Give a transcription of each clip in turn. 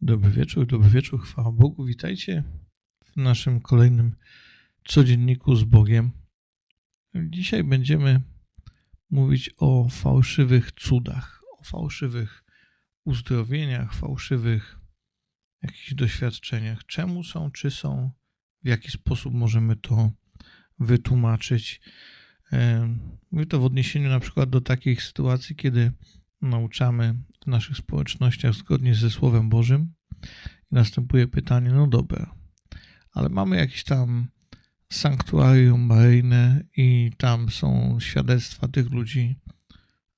Dobry wieczór, dobry wieczór, chwała Bogu. Witajcie w naszym kolejnym codzienniku z Bogiem. Dzisiaj będziemy mówić o fałszywych cudach, o fałszywych uzdrowieniach, fałszywych jakichś doświadczeniach. Czemu są, czy są, w jaki sposób możemy to wytłumaczyć. Mówię to w odniesieniu na przykład do takich sytuacji, kiedy nauczamy w naszych społecznościach zgodnie ze Słowem Bożym. I następuje pytanie, no dobra, ale mamy jakieś tam sanktuarium maryjne i tam są świadectwa tych ludzi,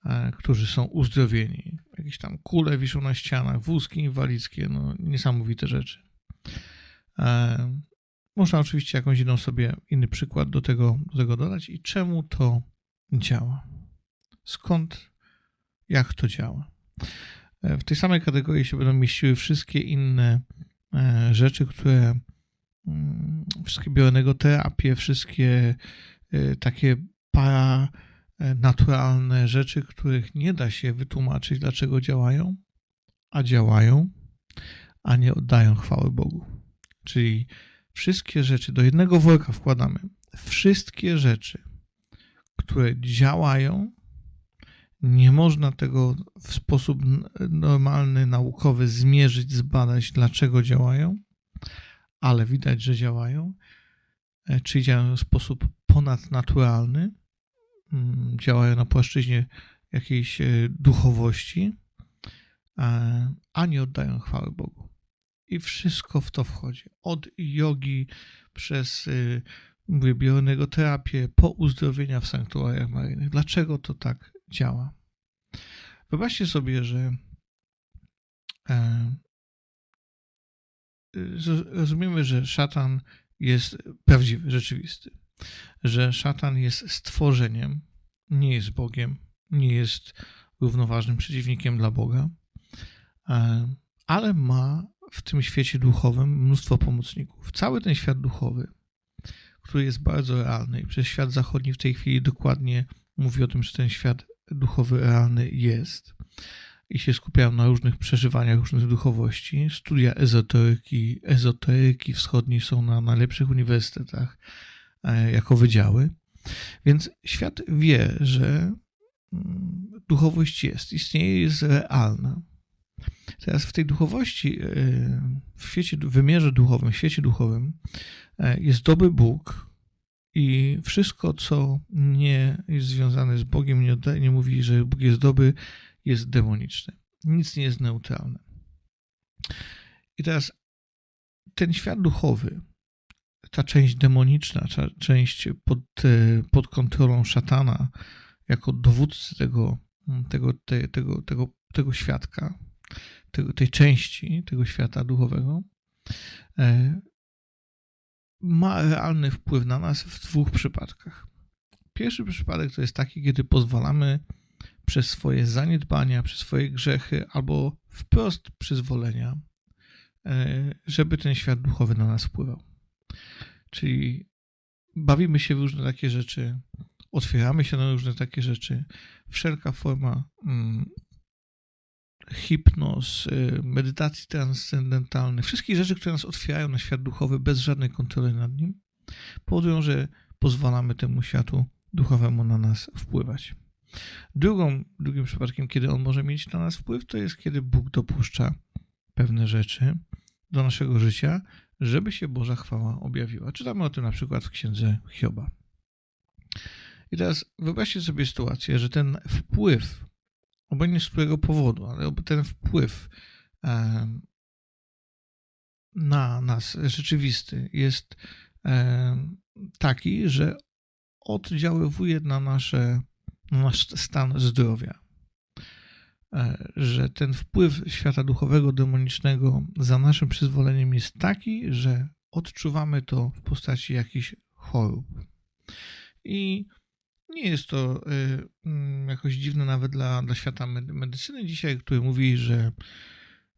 e, którzy są uzdrowieni. Jakieś tam kule wiszą na ścianach, wózki inwalidzkie, no niesamowite rzeczy. E, można oczywiście jakąś inną sobie, inny przykład do tego, do tego dodać i czemu to działa. Skąd jak to działa. E, w tej samej kategorii się będą mieściły wszystkie inne e, rzeczy, które mm, wszystkie bioenergoterapie, wszystkie e, takie paranaturalne rzeczy, których nie da się wytłumaczyć, dlaczego działają, a działają, a nie oddają chwały Bogu. Czyli wszystkie rzeczy do jednego worka wkładamy. Wszystkie rzeczy, które działają, nie można tego w sposób normalny, naukowy zmierzyć, zbadać, dlaczego działają, ale widać, że działają. E, czy działają w sposób ponadnaturalny, mm, działają na płaszczyźnie jakiejś e, duchowości, a nie oddają chwały Bogu. I wszystko w to wchodzi. Od jogi przez e, mówię, bioenergoterapię, po uzdrowienia w sanktuariach maryjnych. Dlaczego to tak działa. Wyobraźcie sobie, że e, rozumiemy, że szatan jest prawdziwy, rzeczywisty, że szatan jest stworzeniem, nie jest Bogiem, nie jest równoważnym przeciwnikiem dla Boga, e, ale ma w tym świecie duchowym mnóstwo pomocników. Cały ten świat duchowy, który jest bardzo realny i przez świat zachodni w tej chwili dokładnie mówi o tym, że ten świat duchowy realny jest i się skupiają na różnych przeżywaniach różnych duchowości. Studia ezoteryki, ezoteryki wschodniej są na najlepszych uniwersytetach e, jako wydziały. Więc świat wie, że mm, duchowość jest, istnieje, jest realna. Teraz w tej duchowości, e, w świecie, w wymiarze duchowym, w świecie duchowym e, jest dobry Bóg, i wszystko, co nie jest związane z Bogiem, nie, oddaje, nie mówi, że Bóg jest dobry, jest demoniczne. Nic nie jest neutralne. I teraz ten świat duchowy, ta część demoniczna, ta część pod, pod kontrolą szatana, jako dowódcy tego, tego, te, tego, tego, tego świadka, tego, tej części tego świata duchowego, e, ma realny wpływ na nas w dwóch przypadkach. Pierwszy przypadek to jest taki, kiedy pozwalamy przez swoje zaniedbania, przez swoje grzechy albo wprost przyzwolenia, e, żeby ten świat duchowy na nas wpływał. Czyli bawimy się w różne takie rzeczy, otwieramy się na różne takie rzeczy. Wszelka forma mm, hipnoz, y, medytacji transcendentalnych, wszystkich rzeczy, które nas otwierają na świat duchowy bez żadnej kontroli nad nim, powodują, że pozwalamy temu światu duchowemu na nas wpływać. Drugą, drugim przypadkiem, kiedy on może mieć na nas wpływ, to jest kiedy Bóg dopuszcza pewne rzeczy do naszego życia, żeby się Boża chwała objawiła. Czytamy o tym na przykład w księdze Hioba. I teraz wyobraźcie sobie sytuację, że ten wpływ obojętnie z którego powodu, ale ten wpływ na nas rzeczywisty jest taki, że oddziaływuje na, nasze, na nasz stan zdrowia. E, że ten wpływ świata duchowego, demonicznego za naszym przyzwoleniem jest taki, że odczuwamy to w postaci jakichś chorób. I nie jest to y, mm, jakoś dziwne nawet dla, dla świata medycyny dzisiaj, który mówi, że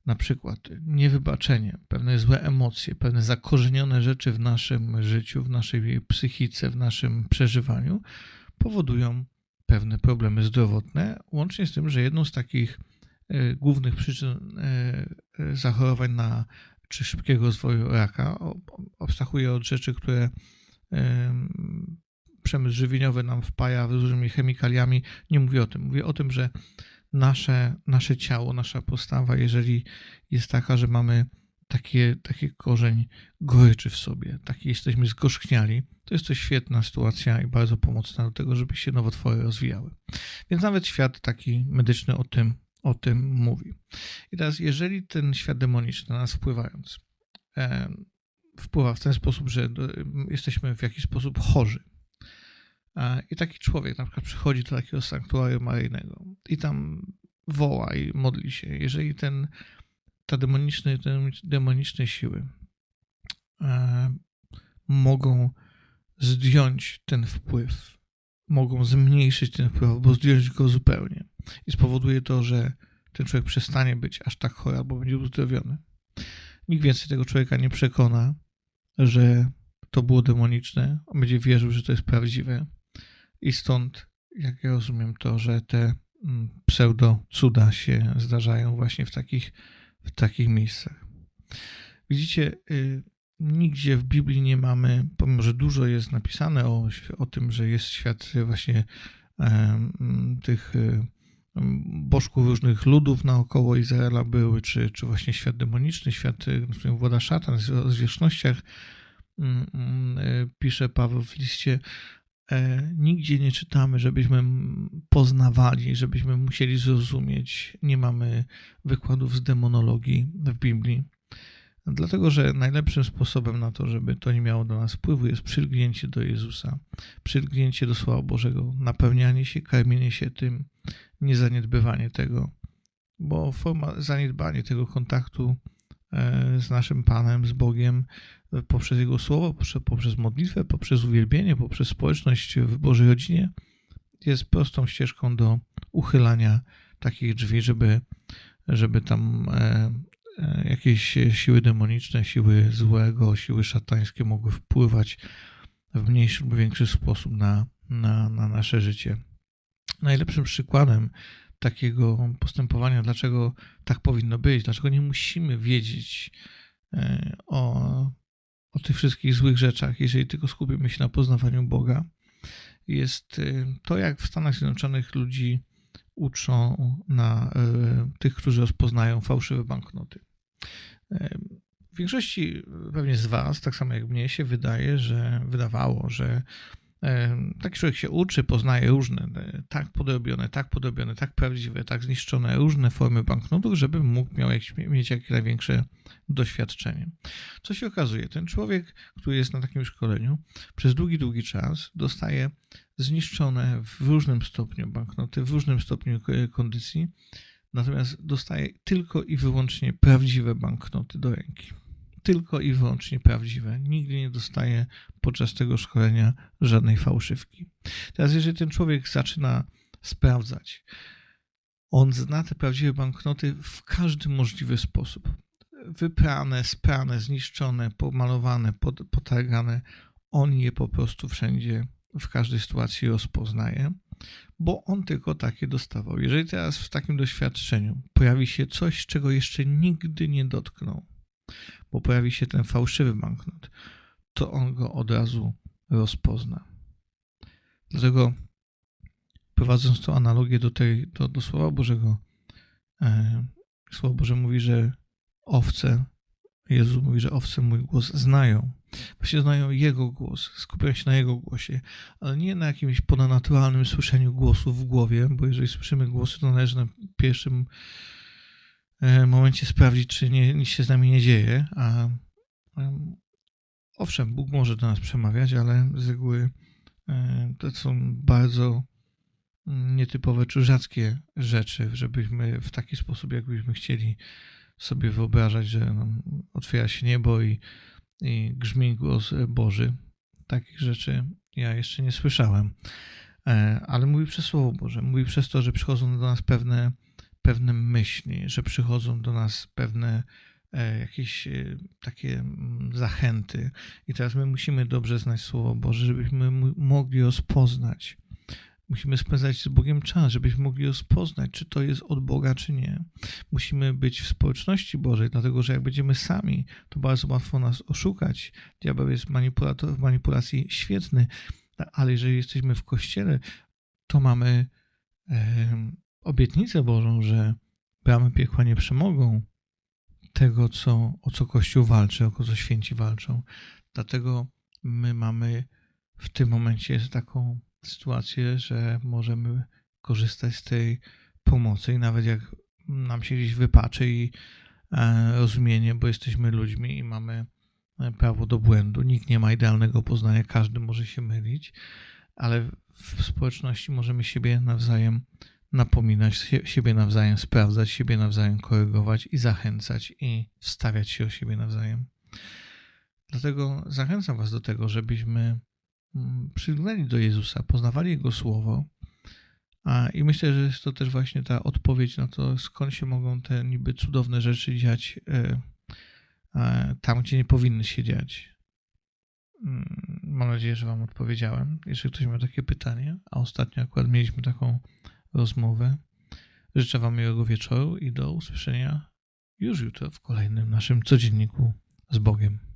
na przykład niewybaczenie, pewne złe emocje, pewne zakorzenione rzeczy w naszym życiu, w naszej psychice, w naszym przeżywaniu powodują pewne problemy zdrowotne, łącznie z tym, że jedną z takich głównych przyczyn zachorowań na czy szybkiego rozwoju raka. Abstrahuję od rzeczy, które przemysł żywieniowy nam wpaja różnymi chemikaliami. Nie mówię o tym. Mówię o tym, że nasze, nasze ciało, nasza postawa, jeżeli jest taka, że mamy takie, taki korzeń goryczy w sobie, taki jesteśmy zgorzkniali, to jest to świetna sytuacja i bardzo pomocna do tego, żeby się nowotwory rozwijały. Więc nawet świat taki medyczny o tym, o tym mówi. I teraz, jeżeli ten świat demoniczny na nas wpływając, e, wpływa w ten sposób, że jesteśmy w jakiś sposób chorzy, i taki człowiek na przykład przychodzi do takiego sanktuarium maryjnego i tam woła i modli się. Jeżeli ten te demoniczne, te demoniczne siły e, mogą zdjąć ten wpływ, mogą zmniejszyć ten wpływ, albo zdjąć go zupełnie. I spowoduje to, że ten człowiek przestanie być aż tak chory, albo będzie uzdrowiony. Nikt więcej tego człowieka nie przekona, że to było demoniczne. On będzie wierzył, że to jest prawdziwe. I stąd, jak ja rozumiem, to, że te mm, pseudo cuda się zdarzają właśnie w takich w takich miejscach. Widzicie, y, nigdzie w Biblii nie mamy, pomimo że dużo jest napisane o, o tym, że jest świat właśnie tych y, bożków różnych ludów naokoło Izraela były, czy, czy właśnie świat demoniczny, świat, y, którym włada szatan, o zwierzchnościach, mm, mm, pisze Paweł w liście, E, nigdzie nie czytamy, żebyśmy poznawali, żebyśmy musieli zrozumieć. Nie mamy wykładów z demonologii w Biblii. Dlatego, że najlepszym sposobem na to, żeby to nie miało do nas wpływu, jest przylgnięcie do Jezusa, przylgnięcie do Słowa Bożego, napełnianie się, karmienie się tym, niezaniedbywanie tego, bo forma zaniedbanie tego kontaktu e, z naszym Panem, z Bogiem, poprzez Jego Słowo, poprzez modlitwę, poprzez uwielbienie, poprzez społeczność w Bożej rodzinie, jest prostą ścieżką do uchylania takich drzwi, żeby, żeby tam e, e, jakieś siły demoniczne, siły złego, siły szatańskie mogły wpływać w mniejszy lub większy sposób na, na, na nasze życie. Najlepszym przykładem takiego postępowania, dlaczego tak powinno być, dlaczego nie musimy wiedzieć e, o o tych wszystkich złych rzeczach, jeżeli tylko skupimy się na poznawaniu Boga, jest y, to, jak w Stanach Zjednoczonych ludzi uczą na y, tych, którzy rozpoznają fałszywe banknoty. Y, w większości pewnie z Was, tak samo jak mnie, się wydaje, że wydawało, że Taki człowiek się uczy, poznaje różne, e, tak podrobione, tak podrobione, tak prawdziwe, tak zniszczone, różne formy banknotów, żeby mógł miał mieć jak największe doświadczenie. Co się okazuje? Ten człowiek, który jest na takim szkoleniu, przez długi, długi czas dostaje zniszczone w różnym stopniu banknoty, w różnym stopniu kondycji, natomiast dostaje tylko i wyłącznie prawdziwe banknoty do ręki tylko i wyłącznie prawdziwe. Nigdy nie dostaje podczas tego szkolenia żadnej fałszywki. Teraz, jeżeli ten człowiek zaczyna sprawdzać, on zna te prawdziwe banknoty w każdy możliwy sposób. Wyprane, sprane, zniszczone, pomalowane, potargane. On je po prostu wszędzie, w każdej sytuacji rozpoznaje, bo on tylko takie dostawał. Jeżeli teraz w takim doświadczeniu pojawi się coś, czego jeszcze nigdy nie dotknął, bo pojawi się ten fałszywy banknot, to on go od razu rozpozna. Dlatego prowadząc tą analogię do, tej, do, do Słowa Bożego, e, Słowo Boże mówi, że owce, Jezus mówi, że owce mój głos znają. Właśnie znają Jego głos, skupiają się na Jego głosie, ale nie na jakimś ponadnaturalnym słyszeniu głosu w głowie, bo jeżeli słyszymy głosy, to należy na pierwszym momencie sprawdzić, czy nie, nic się z nami nie dzieje. A owszem, Bóg może do nas przemawiać, ale z reguły e, to są bardzo nietypowe czy rzadkie rzeczy, żebyśmy w taki sposób, jakbyśmy chcieli sobie wyobrażać, że no, otwiera się niebo i, i grzmi głos Boży. Takich rzeczy ja jeszcze nie słyszałem. E, ale mówi przez Słowo Boże, mówi przez to, że przychodzą do nas pewne pewne myśli, że przychodzą do nas pewne e, jakieś e, takie mm, zachęty. I teraz my musimy dobrze znać Słowo Boże, żebyśmy mogli rozpoznać Musimy spędzać z Bogiem czas, żebyśmy mogli rozpoznać, czy to jest od Boga, czy nie. Musimy być w społeczności Bożej, dlatego że jak będziemy sami, to bardzo łatwo nas oszukać. Diabeł jest manipulator, w manipulacji świetny, ale jeżeli jesteśmy w kościele, to mamy obietnicę Bożą, że bramy piekła nie przemogą tego, co, o co Kościół walczy, o co święci walczą. Dlatego my mamy w tym momencie taką sytuację, że możemy korzystać z tej pomocy i nawet jak nam się gdzieś wypaczy i e, rozumienie, bo jesteśmy ludźmi i mamy e, prawo do błędu. Nikt nie ma idealnego poznania, każdy może się mylić, ale w społeczności możemy siebie nawzajem napominać, siebie nawzajem sprawdzać, siebie nawzajem korygować i zachęcać i wstawiać się o siebie nawzajem. Dlatego zachęcam Was do tego, żebyśmy mm, przygnęli do Jezusa, poznawali Jego Słowo. A, I myślę, że jest to też właśnie ta odpowiedź na to, skąd się mogą te niby cudowne rzeczy dziać y, y, tam, gdzie nie powinny się dziać. Mm, mam nadzieję, że Wam odpowiedziałem. Jeżeli ktoś ma takie pytanie, a ostatnio akurat mieliśmy taką rozmowę, życzę Wam miłego wieczoru i do usłyszenia już jutro w kolejnym naszym codzienniku z Bogiem.